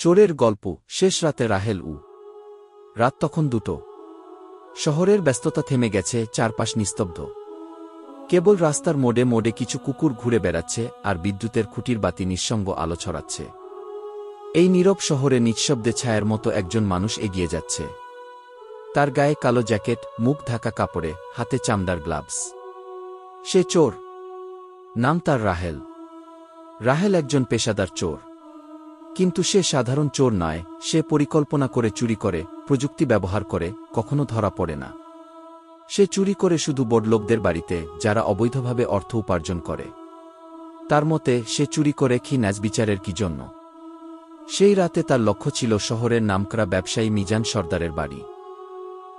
চোরের গল্প, শেষ রাতে রাহেল উ। রাত তখন দুটো। শহরের ব্যস্ততা থেমে গেছে, চারপাশ নিস্তব্ধ। কেবল রাস্তার মোড়ে মোড়ে কিছু কুকুর ঘুরে বেড়াচ্ছে, আর বিদ্যুতের খুঁটির বাতি নিঃসঙ্গ আলো ছড়াচ্ছে। এই নীরব শহরে নিঃশব্দে ছায়ার মতো একজন মানুষ এগিয়ে যাচ্ছে। তার গায়ে কালো জ্যাকেট, মুখ ঢাকা কাপড়ে, হাতে চামড়ার গ্লাভস। সে চোর। নাম তার রাহেল। রাহেল একজন পেশাদার চোর। কিন্তু সে সাধারণ চোর নয়, সে পরিকল্পনা করে চুরি করে, প্রযুক্তি ব্যবহার করে, কখনো ধরা পড়ে না। সে চুরি করে শুধু বড়লোকদের বাড়িতে, যারা অবৈধভাবে অর্থ উপার্জন করে। তার মতে, সে চুরি করে কি ন্যাজ বিচারের কি জন্য? সেই রাতে তার লক্ষ্য ছিল শহরের নামকরা ব্যবসায়ী মিজান সর্দারের বাড়ি।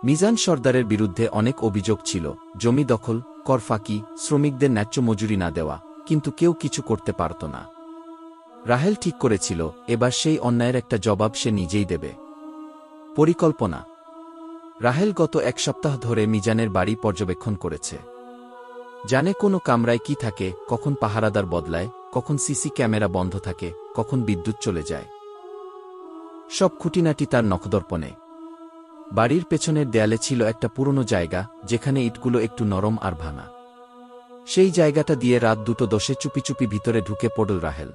মিজান সর্দারের বিরুদ্ধে অনেক অভিযোগ ছিল, জমি দখল, কর ফাঁকি, শ্রমিকদের ন্যায্য মজুরি না দেওয়া, কিন্তু কেউ কিছু করতে পারত না। রাহেল ঠিক করেছিল, এবার সেই অন্যায়ের একটা জবাব সে নিজেই দেবে। পরিকল্পনা। রাহেল গত এক সপ্তাহ ধরে মিজানের বাড়ি পর্যবেক্ষণ করেছে। জানে কোনো কামরায় কি থাকে, কখন পাহারাদার বদলায়, কখন সিসি ক্যামেরা বন্ধ থাকে, কখন বিদ্যুৎ চলে যায়। সব খুঁটিনাটি তার নখদর্পণে। বাড়ির পেছনের দেয়ালে ছিল একটা পুরনো জায়গা, যেখানে ইটগুলো একটু নরম আর ভাঙা। সেই জায়গাটা দিয়ে রাত দুটো দশে চুপি চুপি ভিতরে ঢুকে পড়ল রাহেল।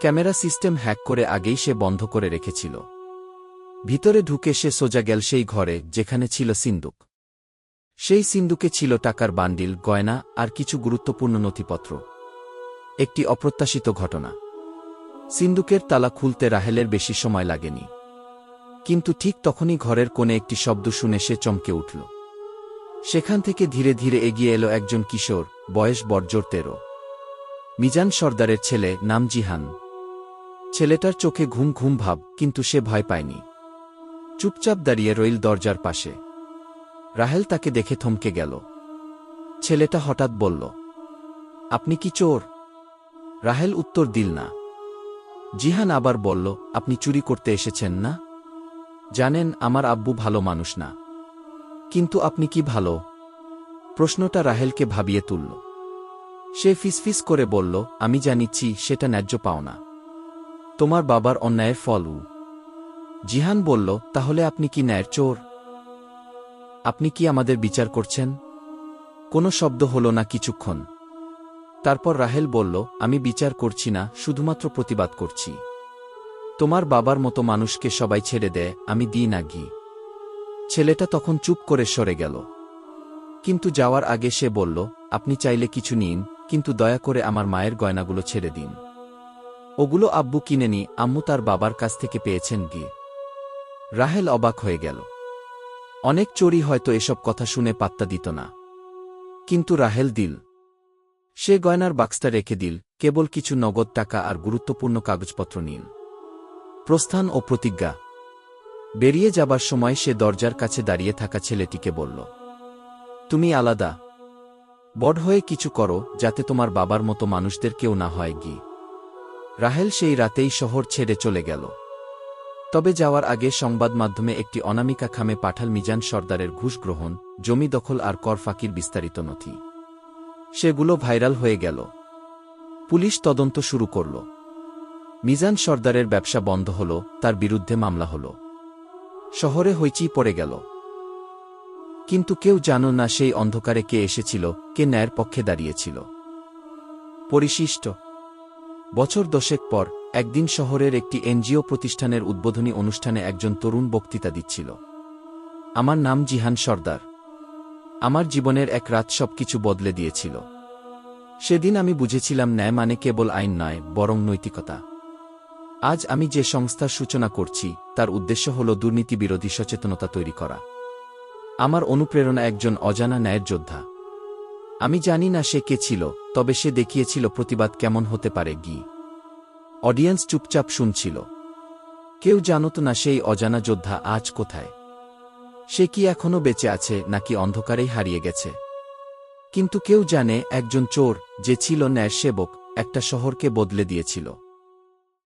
ক্যামেরা সিস্টেম হ্যাক করে আগেই সে বন্ধ করে রেখেছিল। ভিতরে ঢুকে সে সোজা গেল সেই ঘরে, যেখানে ছিল সিন্দুক। সেই সিন্দুকে ছিল টাকার বান্ডিল, গয়না আর কিছু গুরুত্বপূর্ণ নথিপত্র। একটি অপ্রত্যাশিত ঘটনা। সিন্দুকের তালা খুলতে রাহেলের বেশি সময় লাগেনি। কিন্তু ঠিক তখনই ঘরের কোণে একটি শব্দ শুনে সে চমকে উঠল। সেখান থেকে ধীরে ধীরে এগিয়ে এলো একজন কিশোর, বয়স বর্জর তেরো। মিজান সর্দারের ছেলে, নাম জিহান। ছেলেটার চোখে ঘুম ঘুম ভাব, কিন্তু সে ভয় পায়নি। চুপচাপ দাঁড়িয়ে রইল দরজার পাশে। রাহেল তাকে দেখে থমকে গেল। ছেলেটা হঠাৎ বলল, আপনি কি চোর? রাহেল উত্তর দিল না। জিহান আবার বলল, আপনি চুরি করতে এসেছেন না? জানেন, আমার আব্বু ভালো মানুষ না। কিন্তু আপনি কি ভালো? প্রশ্নটা রাহেলকে ভাবিয়ে তুলল। সে ফিসফিস করে বলল, আমি জানিচ্ছি সেটা ন্যায্য পাওনা তোমার বাবার অন্যায়ের ফল জিহান বলল, তাহলে আপনি কি ন্যায়ের চোর? আপনি কি আমাদের বিচার করছেন? কোনো শব্দ হল না কিছুক্ষণ। তারপর রাহেল বলল, আমি বিচার করছি না, শুধুমাত্র প্রতিবাদ করছি। তোমার বাবার মতো মানুষকে সবাই ছেড়ে দেয়, আমি দিই না ঘি ছেলেটা তখন চুপ করে সরে গেল। কিন্তু যাওয়ার আগে সে বলল, আপনি চাইলে কিছু নিন, কিন্তু দয়া করে আমার মায়ের গয়নাগুলো ছেড়ে দিন। ওগুলো আব্বু কিনেনি আম্মু তার বাবার কাছ থেকে পেয়েছেন গিয়ে। রাহেল অবাক হয়ে গেল। অনেক চোরই হয়তো এসব কথা শুনে পাত্তা দিত না। কিন্তু রাহেল দিল। সে গয়নার বাক্সটা রেখে দিল, কেবল কিছু নগদ টাকা আর গুরুত্বপূর্ণ কাগজপত্র নিল। প্রস্থান ও প্রতিজ্ঞা। বেরিয়ে যাবার সময় সে দরজার কাছে দাঁড়িয়ে থাকা ছেলেটিকে বলল, তুমি আলাদা। বড় হয়ে কিছু করো, যাতে তোমার বাবার মতো মানুষদের কেউ না হয় গি রাহেল সেই রাতেই শহর ছেড়ে চলে গেল। তবে যাওয়ার আগে সংবাদ মাধ্যমে একটি অনামিকা খামে পাঠাল মিজান সর্দারের ঘুষ গ্রহণ, জমি দখল আর কর ফাঁকির বিস্তারিত নথি। সেগুলো ভাইরাল হয়ে গেল। পুলিশ তদন্ত শুরু করল। মিজান সর্দারের ব্যবসা বন্ধ হল, তার বিরুদ্ধে মামলা হল। শহরে হইচি পড়ে গেল। কিন্তু কেউ জানো না সেই অন্ধকারে কে এসেছিল, কে ন্যায়ের পক্ষে দাঁড়িয়েছিল। পরিশিষ্ট বছর দশেক পর, একদিন শহরের একটি এনজিও প্রতিষ্ঠানের উদ্বোধনী অনুষ্ঠানে একজন তরুণ বক্তৃতা দিচ্ছিল। আমার নাম জিহান সর্দার। আমার জীবনের এক রাত সবকিছু বদলে দিয়েছিল। সেদিন আমি বুঝেছিলাম ন্যায় মানে কেবল আইন নয়, বরং নৈতিকতা। আজ আমি যে সংস্থার সূচনা করছি, তার উদ্দেশ্য হল দুর্নীতি বিরোধী সচেতনতা তৈরি করা। আমার অনুপ্রেরণা একজন অজানা ন্যায়ের যোদ্ধা। আমি জানি না সে কে ছিল, তবে সে দেখিয়েছিল প্রতিবাদ কেমন হতে পারে গি। অডিয়েন্স চুপচাপ শুনছিল। কেউ জানত না সেই অজানা যোদ্ধা আজ কোথায়। সে কি এখনও বেঁচে আছে, নাকি অন্ধকারেই হারিয়ে গেছে? কিন্তু কেউ জানে, একজন চোর, যে ছিল ন্যায় সেবক একটা শহরকে বদলে দিয়েছিল।